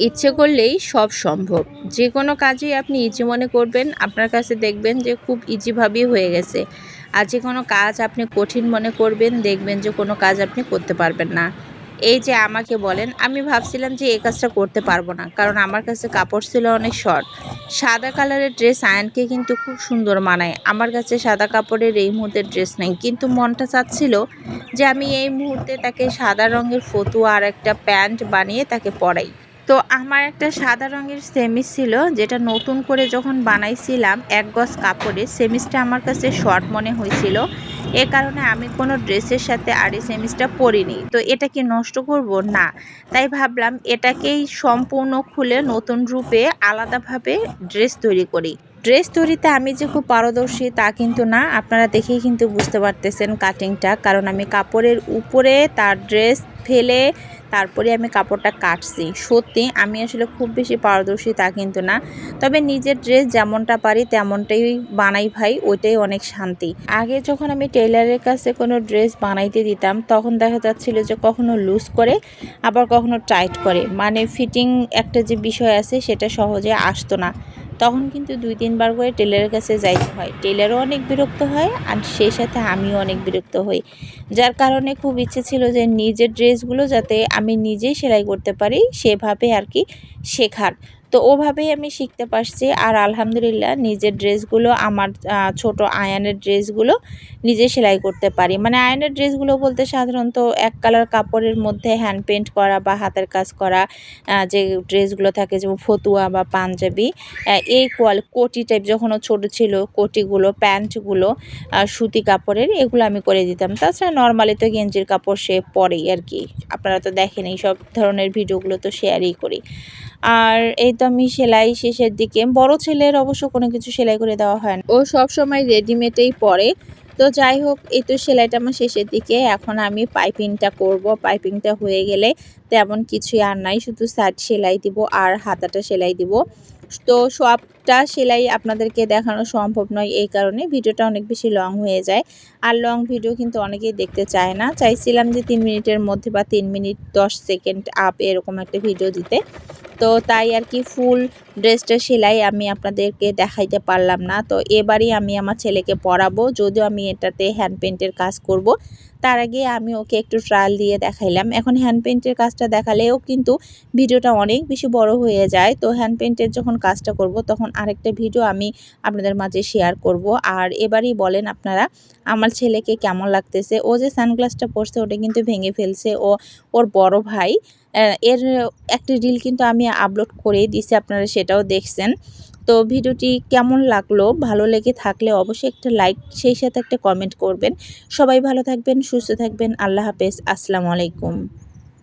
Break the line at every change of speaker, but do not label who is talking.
ইচ্ছে করলেই সব সম্ভব। যে কোনো কাজই আপনি ইজি মনে করবেন, আপনার কাছে দেখবেন যে খুব ইজিভাবেই হয়ে গেছে। আর যে কোনো কাজ আপনি কঠিন মনে করবেন, দেখবেন যে কোনো কাজ আপনি করতে পারবেন না। এই যে আমাকে বলেন, আমি ভাবছিলাম যে এই কাজটা করতে পারব না, কারণ আমার কাছে কাপড় ছিল অনেক শর্ট। সাদা কালারের ড্রেস আয়নকে কিন্তু খুব সুন্দর মানায়। আমার কাছে সাদা কাপড়ের এই মুহূর্তে ড্রেস নেই। কিন্তু মনটা চাচ্ছিল যে আমি এই মুহূর্তে তাকে সাদা রঙের ফতুয়া আর একটা প্যান্ট বানিয়ে তাকে পরাই। তো আমার একটা সাদা রঙের সেমিস ছিল, যেটা নতুন করে যখন বানাইছিলাম এক গজ কাপড়ে সেমিসটা আমার কাছে শর্ট মনে হয়েছিল। এ কারণে আমি কোনো ড্রেসের সাথে আর এই সেমিসটা পরিনি। তো এটা কি নষ্ট করব? না। তাই ভাবলাম এটাকেই সম্পূর্ণ খুলে নতুন রূপে আলাদাভাবে ড্রেস তৈরি করি। ড্রেস তৈরিতে আমি যে খুব পারদর্শী তা কিন্তু না। আপনারা দেখেই কিন্তু বুঝতে পারতেছেন কাটিংটা কারণ আমি কাপড়ের উপরে তার ড্রেস ফেলে তারপরে আমি কাপড়টা কাটছি। সত্যি, আমি আসলে খুব বেশি পারদর্শী তা কিন্তু না। তবে নিজের ড্রেস যেমনটা পারি, তেমনটাই বানাই ভাই, ওইটাই অনেক শান্তি। আগে যখন আমি টেলারের কাছে কোনো ড্রেস বানাইতে দিতাম, তখন দেখা যাচ্ছিল যে কখনো লুজ করে, আবার কখনো টাইট করে। মানে ফিটিং একটা যে বিষয় আছে, সেটা সহজে আসতো না। তখন কিন্তু দুই তিনবার করে টেলারের কাছে যাইতে হয়। টেলারও অনেক বিরক্ত হয় আর সেই সাথে আমিও অনেক বিরক্ত হই। যার কারণে খুব ইচ্ছে ছিল যে নিজের ড্রেসগুলো যাতে আমি নিজেই সেলাই করতে পারি, সেভাবে আর কি শেখার। তো ওভাবেই আমি শিখতে পারছি। আর আলহামদুলিল্লাহ নিজের ড্রেসগুলো আমার ছোট আয়ানের ড্রেসগুলো নিজে সেলাই করতে পারি। মানে আয়নের ড্রেসগুলো বলতে সাধারণত এক কালার কাপড়ের মধ্যে হ্যান্ড পেন্ট করা বা হাতের কাজ করা যে ড্রেসগুলো থাকে যেমন ফতুয়া বা পাঞ্জাবি এই কোয়াল, কোটি টাইপ যখন ছোট ছিল, কোটিগুলো, প্যান্টগুলো সুতি কাপড়ের এগুলো আমি করে দিতাম। তাছাড়া নর্মালি তো গেঞ্জির কাপড় সে পরেই আর কি। আপনারা তো দেখেন এই সব ধরনের ভিডিওগুলো তো শেয়ারই করি। আর এই তো আমি সেলাই শেষের দিকে। বড় ছেলের অবশ্য কোনো কিছু সেলাই করে দেওয়া হয় না। ও সব সময় রেডিমেডেই পরে। তো যাই হোক, এই তো সেলাইটা আমার শেষের দিকে। এখন আমি পাইপিংটা করব। পাইপিংটা হয়ে গেলে তেমন কিছুই আর নাই। শুধু সাইড সেলাই দিব আর হাতাটা সেলাই দিব। তো সবটা সেলাই আপনাদেরকে দেখানো সম্ভব নয় এই কারণে। ভিডিওটা অনেক বেশি লং হয়ে যায়। আর লং ভিডিও কিন্তু অনেকেই দেখতে চায় না। চাইছিলাম যে তিন মিনিটের মধ্যে বা তিন মিনিট দশ সেকেন্ড আপ এরকম একটা ভিডিও দিতে। তো তাই আর কি ফুল ড্রেসটা সেলাই আমি আপনাদেরকে দেখাইতে পারলাম না। তো এবারই আমি আমার ছেলেকে পরাবো, যদিও আমি এটাতে হ্যান্ড পেন্টের কাজ করব। তার আগে আমি ওকে একটু ট্রায়াল দিয়ে দেখাইলাম। এখন হ্যান্ড পেন্টের কাজটা দেখালেও কিন্তু ভিডিওটা অনেক বেশি বড় হয়ে যায়। তো হ্যান্ড পেন্টের যখন কাজটা করব, তখন আরেকটা ভিডিও আমি আপনাদের মাঝে শেয়ার করব। আর এবারই বলেন আপনারা, আমার ছেলেকে কেমন লাগতেছে? ও যে সানগ্লাসটা পরছে, ওটা কিন্তু ভেঙে ফেলছে। ও, ওর বড় ভাই এর একটি রিল কিন্তু আমি আপলোড করেই দিয়েছি, আপনারা সেটাও দেখছেন। তো ভিডিওটি কেমন লাগল, ভালো লেগে থাকলে অবশ্যই একটা লাইক সেই সাথে একটা কমেন্ট করবেন। সবাই ভালো থাকবেন, সুস্থ থাকবেন, আল্লাহ হাফেজ, আসসালামু আলাইকুম।